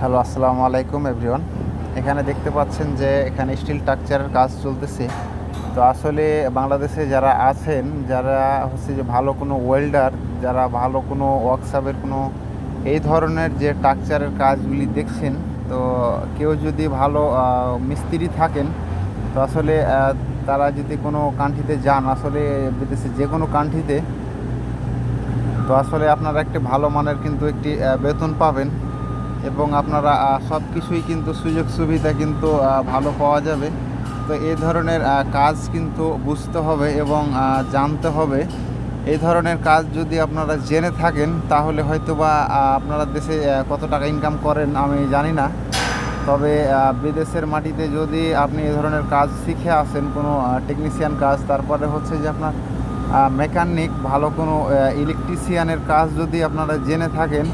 Hello, আসসালামু আলাইকুম everyone. এখানে দেখতে পাচ্ছেন যে এখানে স্টিল স্ট্রাকচারের কাজ চলতেছে। তো আসলে বাংলাদেশে যারা আছেন, যারা হচ্ছে যে ভালো কোনো ওয়েল্ডার, যারা ভালো কোনো ওয়ার্কশপের কোনো এই ধরনের যে স্ট্রাকচারের কাজগুলি দেখছেন, তো কেউ যদি ভালো মিস্ত্রি থাকেন, তো আসলে তারা যদি কোনো কান্ট্রিতে যান, আসলে বিদেশে যে কোনো কান্ট্রিতে, তো আসলে আপনারা একটি ভালো মানের কিন্তু একটি বেতন পাবেন। এবং আপনারা সব কিছুই কিন্তু সুযোগ সুবিধা কিন্তু ভালো পাওয়া যাবে। তো এই ধরনের কাজ কিন্তু বুঝতে হবে এবং জানতে হবে। এই ধরনের কাজ যদি আপনারা জেনে থাকেন, তাহলে হয়তো বা আপনারা দেশে কত টাকা ইনকাম করেন আমি জানি না। তবে বিদেশের মাটিতে যদি আপনি এই ধরনের কাজ শিখে আসেন, কোনো টেকনিশিয়ান কাজ, তারপরে হচ্ছে যে আপনার মেকানিক ভালো কোনো ইলেকট্রিশিয়ানের কাজ যদি আপনারা জেনে থাকেন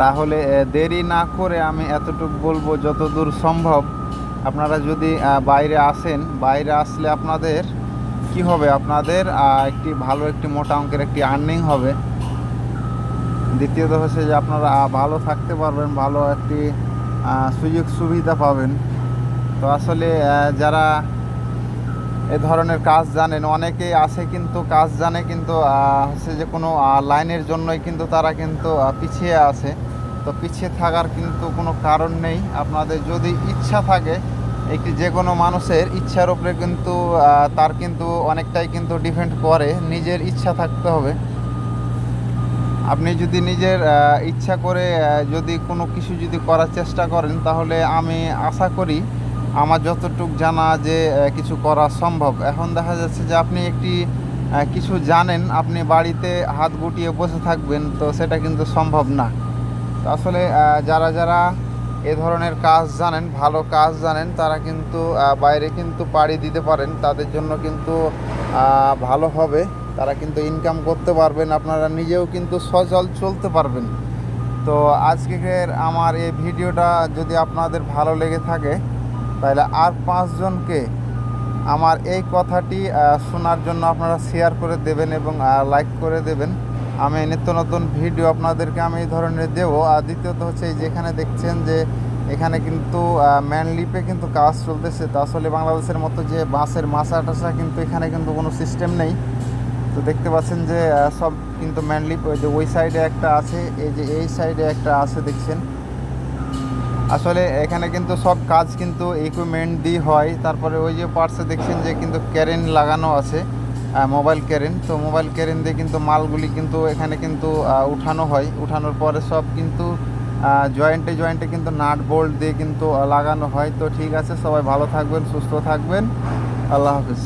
তাহলে দেরি না করে আমি এতটুকু বলব যতদূর সম্ভব। আপনারা যদি বাইরে আসেন, বাইরে আসলে আপনাদের কি হবে? আপনাদের একটি ভালো একটি মোটা অঙ্কের একটি আর্নিং হবে। দ্বিতীয়ত হচ্ছে যে আপনারা ভালো থাকতে পারবেন, ভালো একটি সুযোগ সুবিধা পাবেন। তো আসলে যারা এ ধরনের কাজ জানেন, অনেকেই আছে কিন্তু, কাজ জানে কিন্তু হচ্ছে যে কোনো লাইনের জন্যই কিন্তু তারা কিন্তু পিছিয়ে আছে। তো পিছিয়ে থাকার কিন্তু কোনো কারণ নেই। আপনাদের যদি ইচ্ছা থাকে, একটি যে কোনো মানুষের ইচ্ছার উপরে কিন্তু তার কিন্তু অনেকটাই কিন্তু ডিপেন্ড করে। নিজের ইচ্ছা থাকতে হবে। আপনি যদি নিজের ইচ্ছা করে যদি কোনো কিছু যদি করার চেষ্টা করেন, তাহলে আমি আশা করি আমার যতটুক জানা যে কিছু করা সম্ভব। এখন দেখা যাচ্ছে যে আপনি একটি কিছু জানেন, আপনি বাড়িতে হাত গুটিয়ে বসে থাকবেন, তো সেটা কিন্তু সম্ভব না। আসলে যারা যারা এ ধরনের কাজ জানেন, ভালো কাজ জানেন, তারা কিন্তু বাইরে কিন্তু পাড়ি দিতে পারেন। তাদের জন্য কিন্তু ভালো হবে। তারা কিন্তু ইনকাম করতে পারবেন, আপনারা নিজেও কিন্তু সচল চলতে পারবেন। তো আজকের আমার এই ভিডিওটা যদি আপনাদের ভালো লেগে থাকে, তাহলে আর পাঁচজনকে আমার এই কথাটি শোনার জন্য আপনারা শেয়ার করে দেবেন এবং লাইক করে দেবেন। আমি নিত্য নতুন ভিডিও আপনাদেরকে আমি এই ধরনের দেবো। আর দ্বিতীয়ত হচ্ছে এই যেখানে দেখছেন যে এখানে কিন্তু ম্যানলিপে কিন্তু কাজ চলতেছে। তো আসলে বাংলাদেশের মতো যে বাঁশের মাছা টাসা কিন্তু এখানে কিন্তু কোনো সিস্টেম নেই। তো দেখতে পাচ্ছেন যে সব কিন্তু ম্যানলিপ ওই যে ওই সাইডে একটা আছে, এই যে এই সাইডে একটা আছে দেখছেন। আসলে এখানে কিন্তু সব কাজ কিন্তু ইকুইপমেন্ট দিয়ে হয়। তারপরে ওই যে পার্টসে দেখছেন যে কিন্তু ক্যারেন লাগানো আছে। মোবাইল ক্যারেন তো মোবাইল ক্যারেন দিয়ে কিন্তু মালগুলি কিন্তু এখানে কিন্তু উঠানো হয়। উঠানোর পরে সব কিন্তু জয়েন্টে জয়েন্টে কিন্তু নাট বোল্ট দিয়ে কিন্তু লাগানো হয়। তো ঠিক আছে, সবাই ভালো থাকবেন, সুস্থ থাকবেন। আল্লাহ হাফিজ।